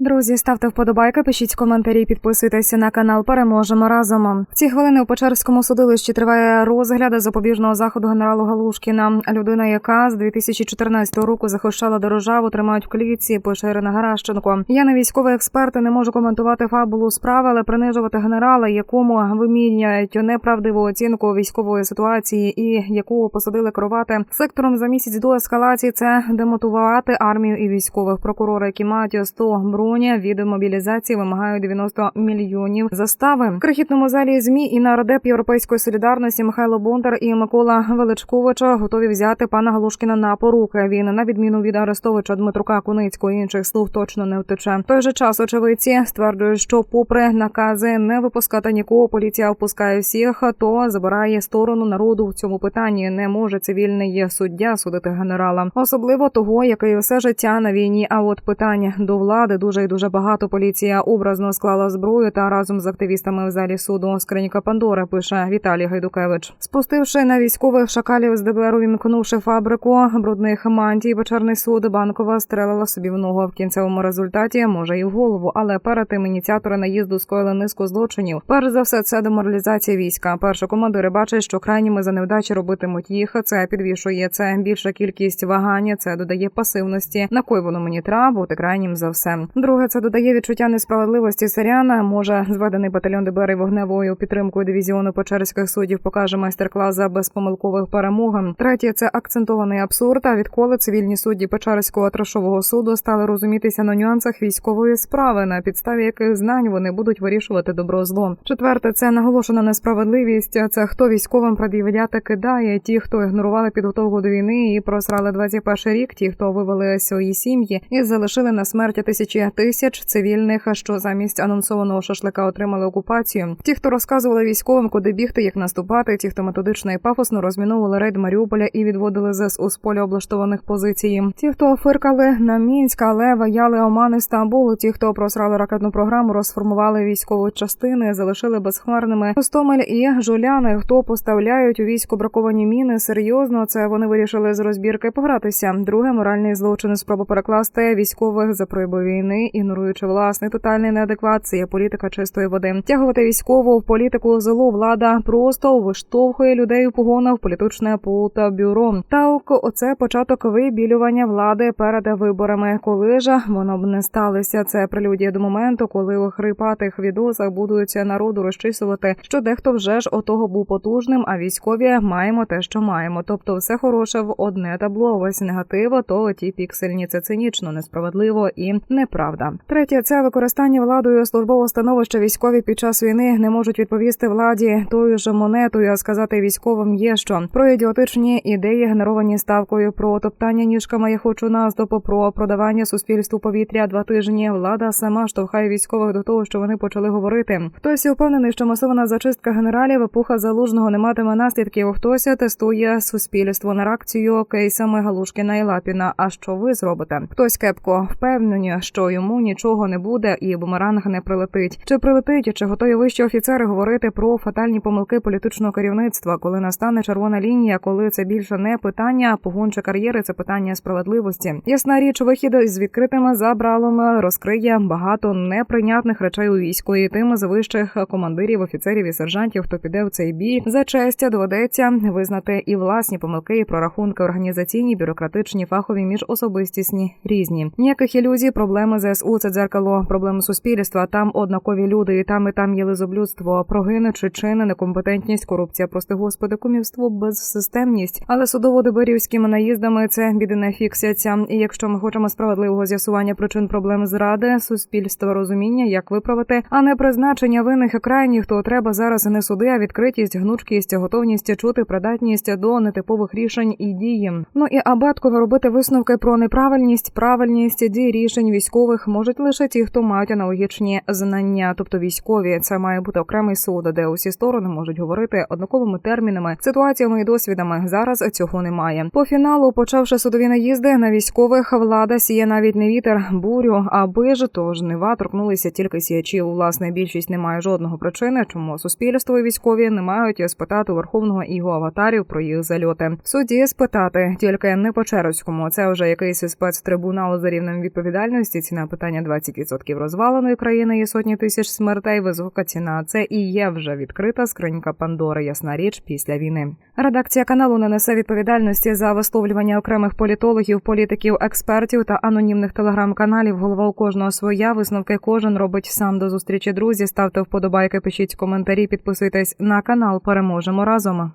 Друзі, ставте вподобайки, пишіть коментарі, підписуйтеся на канал. Переможемо разом. В ці хвилини у Печерському судилищі триває розгляд запобіжного заходу генералу Галушкіна. Людина, яка з 2014 року захищала державу, тримають в клітці. Пише Ірина Гаращенко. Я не військовий експерт і не можу коментувати фабулу справи, але принижувати генерала, якому виміряють неправдиву оцінку військової ситуації і яку посадили керувати сектором за місяць до ескалації. Це демотивувати армію і військових прокурори, які мають 100 броні від мобілізації, вимагають 90 мільйонів застави. В крихітному залі змі і нардеп Європейської солідарності Михайло Бондар і Микола Величковича готові взяти пана Галушкіна на поруки. Він на відміну від Арестовича Дмитрука Куницького і інших слуг точно не втече. В той же час очевидці стверджують, що, попри накази не випускати нікого, поліція впускає всіх, то забирає сторону народу в цьому питанні. Не може цивільний суддя судити генерала, особливо того, який все життя на війні. А от питань до влади дуже і дуже багато. Поліція образно склала зброю та разом з активістами в залі суду скриніка Пандори пише Віталій Гайдукевич. Спустивши на військових шакалів з ДБР, увімкнувши фабрику брудних мантій, вечірний суд банкова стрелила собі в ногу. В кінцевому результаті може і в голову, але перед тим ініціатори наїзду скоїли низку злочинів. Перш за все, це деморалізація війська. Перші командири бачать, що крайніми за невдачі робитимуть їх. Це підвішує це більша кількість вагання. Це додає пасивності. На кой воно мені треба бути крайнім за все. Друге, це додає відчуття несправедливості селяна. Може зведений батальйон ДБР вогневою підтримкою дивізіону Печерських суддів покаже майстер-клас за безпомилкових перемог. Третє це акцентований абсурд. А відколи цивільні судді Печерського трошового суду стали розумітися на нюансах військової справи, на підставі яких знань вони будуть вирішувати добро зло. Четверте це наголошена несправедливість. Це хто військовим пред'являти кидає. Ті, хто ігнорували підготовку до війни і просрали 21 рік. Ті, хто вивели свої сім'ї і залишили на смерті тисячі тисяч цивільних, що замість анонсованого шашлика отримали окупацію. Ті, хто розказували військовим, куди бігти, як наступати. Ті, хто методично і пафосно розміновували рейд Маріуполя і відводили ЗСУ з поля облаштованих позицій. Ті, хто фиркали на мінськ, але ваяли Оман і Стамбул. Ті, хто просрали ракетну програму, розформували військові частини, залишили безхмарними Гостомель і жуляни. Хто поставляють у війську браковані міни? Серйозно, це вони вирішили з розбірки погратися. Друге моральний злочин спроба перекласти військових за прояви війни, ігноруючи власний тотальний неадекват. Це є політика чистої води. Тягувати військову в політику зло влада просто виштовхує людей у погонах в політичне полтабюро. Так, оце початок вибілювання влади перед виборами. Коли ж воно б не сталося, це прелюдія до моменту, коли у хрипатих відосах будуть народу розчисувати, що дехто вже ж отого був потужним, а військові маємо те, що маємо. Тобто, все хороше в одне табло. Весь негатив, то ті піксельні це цинічно, несправедливо і неправда. Третє це використання владою службового становища. Військові під час війни не можуть відповісти владі тою ж монетою, а сказати військовим є що про ідіотичні ідеї, генеровані ставкою про топтання ніжками. Я хочу наступу про продавання суспільству повітря два тижні. Влада сама штовхає військових до того, що вони почали говорити. Хтось впевнений, що масована зачистка генералів епоха залужного не матиме наслідків. Хтось тестує суспільство на реакцію кейсами Галушкіна і Лапіна. А що ви зробите? Хтось кепко впевнені, що йому нічого не буде, і бумеранг не прилетить. Чи прилетить, чи готові вищі офіцери говорити про фатальні помилки політичного керівництва, коли настане червона лінія, коли це більше не питання погонча кар'єри, це питання справедливості. Ясна річ, вихід з відкритими забралом розкриє багато неприйнятних речей у війську, і тим з вищих командирів, офіцерів і сержантів, хто піде в цей бій, за честь доведеться визнати і власні помилки, і прорахунки організаційні, бюрократичні, фахові, міжособистісні різні. Ніяких ілюзій, проблеми ЗСУ це дзеркало проблеми суспільства. Там однакові люди, і там і там є лизоблюдство, прогини чи чини, некомпетентність, корупція, прости господи, кумівство, безсистемність. Але судово-дебирівськими наїздами це біди не фіксяться. І якщо ми хочемо справедливого з'ясування причин проблем зради, суспільства розуміння, як виправити, а не призначення винних і крайніх, то треба зараз не суди, а відкритість, гнучкість, готовність чути придатність до нетипових рішень і дії. Ну і абатково робити висновки про неправильність, правильність дій рішень військових можуть лише ті, хто мають аналогічні знання, тобто військові. Це має бути окремий суд, де усі сторони можуть говорити однаковими термінами, ситуаціями і досвідами. Зараз цього немає. По фіналу, почавши судові наїзди на військових, влада сіє навіть не вітер, бурю, аби ж то жнива торкнулися тільки сіячів. Власне, більшість не має жодного причини, чому суспільство і військові не мають спитати верховного його аватарів про їх зальоти. Суді спитати тільки не по Чероському. Це вже якийсь спецтрибунал за рівнем відповідальності. Ціна питання 20% розваленої країни і сотні тисяч смертей. Висока ціна. Це і є вже відкрита скринька Пандори. Ясна річ після війни. Редакція каналу не несе відповідальності за висловлювання окремих політологів, політиків, експертів та анонімних телеграм-каналів. Голова у кожного своя. Висновки кожен робить сам до зустрічі. Друзі, ставте вподобайки, пишіть коментарі, підписуйтесь на канал. Переможемо разом.